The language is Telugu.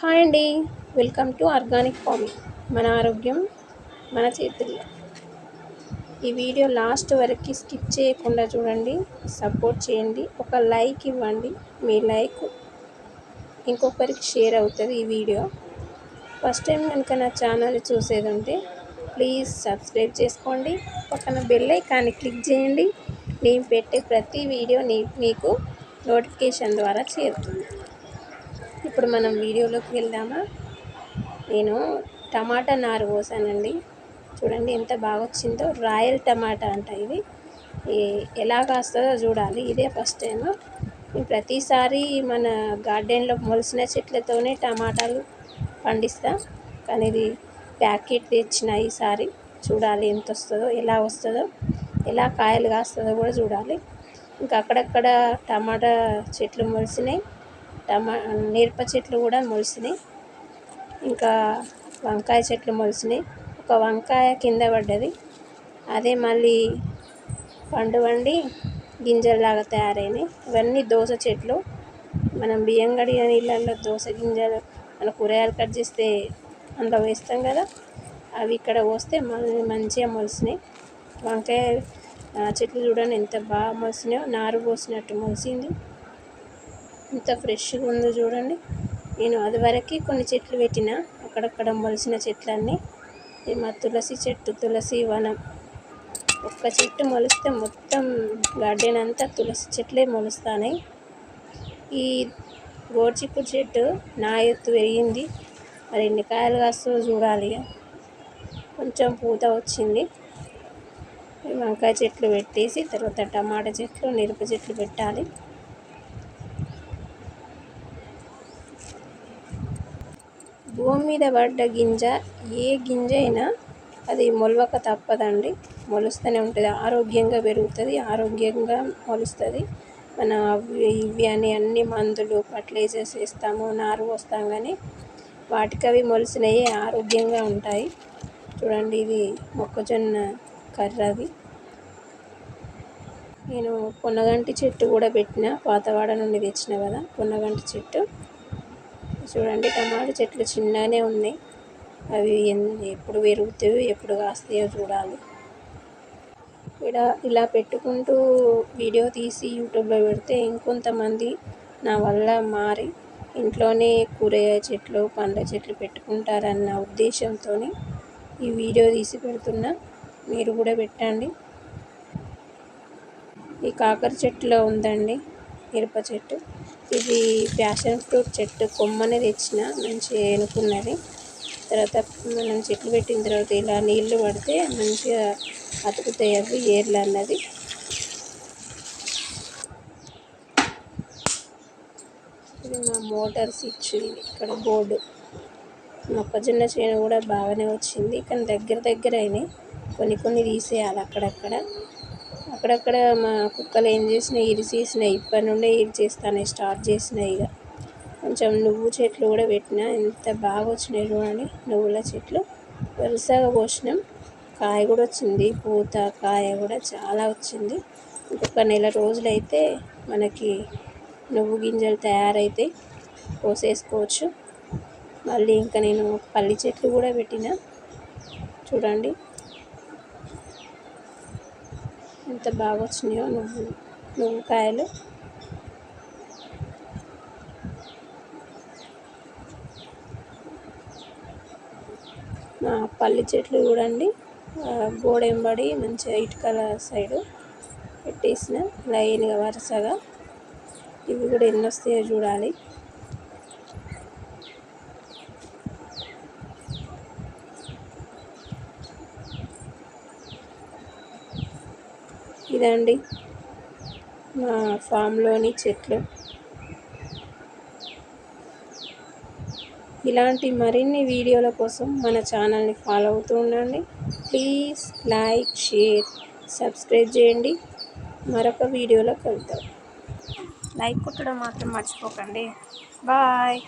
హాయ్ అండి. Welcome to organic farming. మన ఆరోగ్యం మన చేతుల్లో. ఈ వీడియో లాస్ట్ వరకు స్కిప్ చేయకుండా చూడండి సపోర్ట్ చేయండి ఒక లైక్ ఇవ్వండి మీ లైక్ ఇంకొకరికి షేర్ అవుతుంది ఈ వీడియో. ఫస్ట్ టైం కనుక నా ఛానల్ చూసేది ఉంటే ప్లీజ్ సబ్స్క్రైబ్ చేసుకోండి పక్కన బెల్ ఐకాన్ని క్లిక్ చేయండి. నేను పెట్టే ప్రతి వీడియో మీకు నోటిఫికేషన్ ద్వారా చేరుతుంది. ఇప్పుడు మనం వీడియోలోకి వెళ్దామా? నేను టమాటా నారు పోసానండి. చూడండి ఎంత బాగా వచ్చిందో రాయల్ టమాటా అంట ఇది. ఎలా కాస్తుందో చూడాలి. ఇదే ఫస్ట్ టైం ప్రతిసారి మన గార్డెన్లో మొలిసిన చెట్లతోనే టమాటాలు పండిస్తా. కానీ ఇది ప్యాకెట్ తెచ్చిన ఈసారి చూడాలి ఎంత వస్తుందో ఎలా వస్తుందో ఎలా కాయలు కాస్తుందో కూడా చూడాలి. ఇంకా అక్కడక్కడ టమాటా చెట్లు మొలిసినాయి. టమా మిరప చెట్లు కూడా మొలిసినాయి. ఇంకా వంకాయ చెట్లు మొలిసినాయి. ఒక వంకాయ కింద పడ్డది. అదే మళ్ళీ పండు వండి గింజల్లాగా తయారైనాయి. ఇవన్నీ దోస చెట్లు. మనం బియ్యం కడిగిన నీళ్ళల్లో దోస గింజలు మన కూరగాయలు కట్ చేస్తే అందులో వేస్తాం కదా. అవి ఇక్కడ పోస్తే మళ్ళీ మంచిగా మొలిసినాయి. వంకాయ చెట్లు చూడండి ఎంత బాగా మొలిసినాయో. నారు పోసినట్టు మొలిసింది. ఎంత ఫ్రెష్గా ఉందో చూడండి. నేను అది వరకు కొన్ని చెట్లు పెట్టిన. అక్కడక్కడ మొలిసిన చెట్లన్నీ. మా తులసి చెట్టు తులసి వనం. ఒక్క చెట్టు మొలిస్తే మొత్తం గార్డెన్ అంతా తులసి చెట్లే మొలుస్తాయి ఈ గోర్చిక్కుడు చెట్టు నా ఎత్తు పెరిగింది మరి ఎన్ని కాయలు కాస్తో చూడాలి కొంచెం పూత వచ్చింది. వంకాయ చెట్లు పెట్టేసి తర్వాత టమాటా చెట్లు మిరప చెట్లు పెట్టాలి. భూమి మీద పడ్డ గింజ ఏ గింజ అయినా అది మొలవక తప్పదండి. మొలుస్తూనే ఉంటుంది. ఆరోగ్యంగా పెరుగుతుంది. ఆరోగ్యంగా మొలుస్తుంది. మన ఇవి అని అన్ని మందులు ఫర్టిలైజర్స్ వేస్తాము నారు వస్తాం కానీ వాటికి అవి మొలిసినవి ఆరోగ్యంగా ఉంటాయి. చూడండి ఇది మొక్కజొన్న కర్రది నేను పొన్నగంటి చెట్టు కూడా పెట్టిన పాతవాడ నుండి తెచ్చిన కదా పొన్నగంటి చెట్టు. చూడండి టమాటా చెట్లు చిన్నగానే ఉన్నాయి. అవి ఎప్పుడు పెరుగుతాయో ఎప్పుడు కాస్తాయో చూడాలి. ఇక్కడ ఇలా పెట్టుకుంటూ వీడియో తీసి యూట్యూబ్లో పెడితే ఇంకొంతమంది నా వల్ల మారి ఇంట్లోనే కూరగాయ చెట్లు పండ్ల చెట్లు పెట్టుకుంటారన్న ఉద్దేశంతో ఈ వీడియో తీసి పెడుతున్నా. మీరు కూడా పెట్టండి. ఈ కాకర చెట్టులో ఉందండి మిరప చెట్టు. ఇది ప్యాషన్ ఫ్రూట్ చెట్టు కొమ్మనే తెచ్చిన మంచిగా ఏనుకున్నది తర్వాత మనం చెట్లు పెట్టిన తర్వాత ఇలా నీళ్ళు పడితే మంచిగా అతుకుతాయి అవి ఏర్లు అన్నది. ఇది మా మోటార్ స్విచ్ ఇది ఇక్కడ బోర్డు. మొక్కజొన్న చేను కూడా బాగానే వచ్చింది కానీ దగ్గర దగ్గర అయినాయి. కొన్ని కొన్ని తీసేయాలి అక్కడక్కడ. అక్కడక్కడ మా కుక్కలు ఏం చేసినాయి ఇరిసేసినాయి ఇప్పటి నుండే చేస్తాను స్టార్ట్ చేసినాయి ఇక. కొంచెం నువ్వు చెట్లు కూడా పెట్టిన ఎంత బాగా వచ్చినాయి చూడండి నువ్వుల చెట్లు. వరుసగా పోసినాం కాయ కూడా వచ్చింది పూత కాయ కూడా చాలా వచ్చింది. ఇంకొక నెల రోజులైతే మనకి నువ్వు గింజలు తయారైతే పోసేసుకోవచ్చు మళ్ళీ ఇంకా నేను పల్లి చెట్లు కూడా పెట్టిన. చూడండి. ఎంత బాగా వచ్చినాయో నువ్వు నువ్వు కాయలు మా పల్లి చెట్లు చూడండి. గోడెంబడి మంచిగా ఇటుకల సైడు పెట్టేసిన లైన్గా వరుసగా. ఇవి కూడా ఎన్ని వస్తాయో చూడాలి. ఇదండి. మా ఫామ్లోని చెట్లు. ఇలాంటి మరిన్ని వీడియోల కోసం మన ఛానల్ని ఫాలో అవుతూ ఉండండి. ప్లీజ్ లైక్ షేర్ సబ్స్క్రైబ్ చేయండి. మరొక వీడియోలో కలుద్దాం. లైక్ కొట్టడం మాత్రం మర్చిపోకండి. బాయ్.